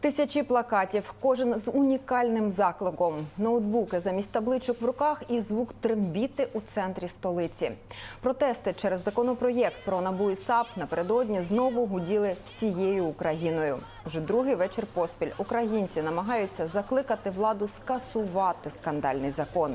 Тисячі плакатів, кожен з унікальним закликом. Ноутбуки замість табличок в руках і звук трембіти у центрі столиці. Протести через законопроєкт про набу і САП напередодні знову гуділи всією Україною. Уже другий вечір поспіль українці намагаються закликати владу скасувати скандальний закон.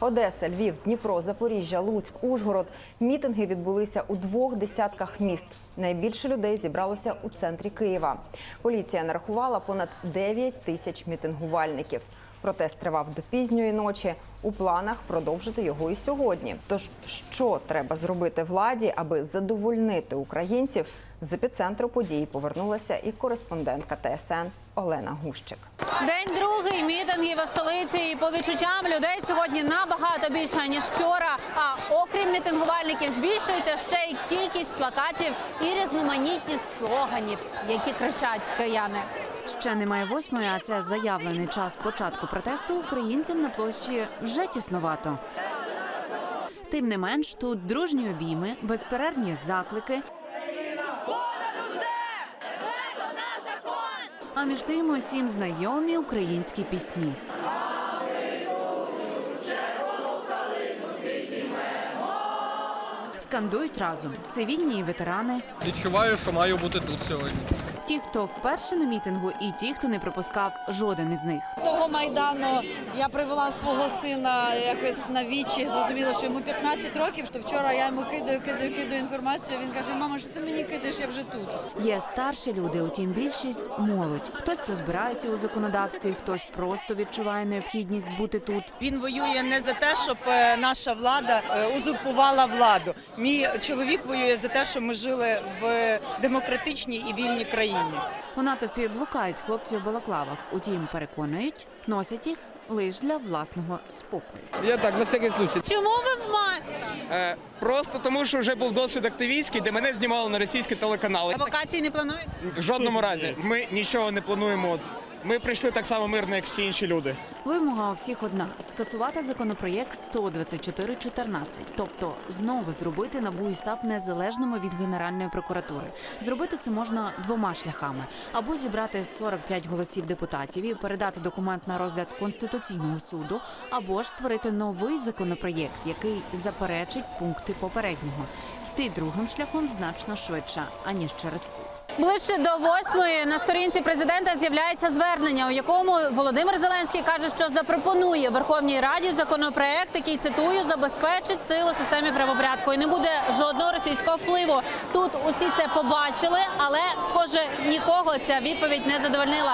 Одеса, Львів, Дніпро, Запоріжжя, Луцьк, Ужгород. Мітинги відбулися у двох десятках міст. Найбільше людей зібралося у центрі Києва. Поліція нарахувала понад 9 тисяч мітингувальників. Протест тривав до пізньої ночі. У планах продовжити його і сьогодні. Тож, що треба зробити владі, аби задовольнити українців? З епіцентру події повернулася і кореспондентка ТСН Олена Гущик. День другий мітингів у столиці і по відчуттям людей сьогодні набагато більше ніж вчора. А окрім мітингувальників, збільшується ще й кількість плакатів і різноманітність слоганів, які кричать кияни. Ще немає восьмої, а це заявлений час початку протесту. Українцям на площі вже тіснувато. Тим не менш, тут дружні обійми, безперервні заклики. А між тим усім знайомі українські пісні. Скандують разом цивільні і ветерани, Відчуваю, що маю бути тут сьогодні. Ті, хто вперше на мітингу, і ті, хто не пропускав жоден із них. того майдану я привела свого сина якось на вічі. Зрозуміло, що йому 15 років. Що вчора я йому кидаю, кидаю, кидаю інформацію. Він каже: Мама, що ти мені кидаєш? Я вже тут. Є старші люди, утім більшість молодь. Хтось розбирається у законодавстві, хтось просто відчуває необхідність бути тут. Він воює не за те, щоб е, наша влада е, узурпувала владу. Мій чоловік воює за те, щоб ми жили в демократичній і вільній країні. У натовпі блукають хлопці у балаклавах. Утім, переконують, носять їх лише для власного спокою. Я так, на всякий случай. Чому ви в масках? Е, Просто тому, що вже був досвід активістський, де мене знімали на російські телеканали. Авокації не планують? В жодному разі ми нічого не плануємо. Ми прийшли так само мирно, як всі інші люди. Вимога всіх одна скасувати законопроєкт 12414, тобто знову зробити НАБУ і САП незалежними від Генеральної прокуратури. Зробити це можна двома шляхами: або зібрати 45 голосів депутатів і передати документ на розгляд конституційного суду, або ж створити новий законопроєкт, який заперечить пункти попереднього. Йти другим шляхом значно швидше аніж через суд. Ближче до восьмої на сторінці президента з'являється звернення, у якому Володимир Зеленський каже, що запропонує Верховній Раді законопроект, який цитую забезпечить силу системи правопорядку і не буде жодного російського впливу. Тут усі це побачили, але схоже нікого ця відповідь не задовольнила.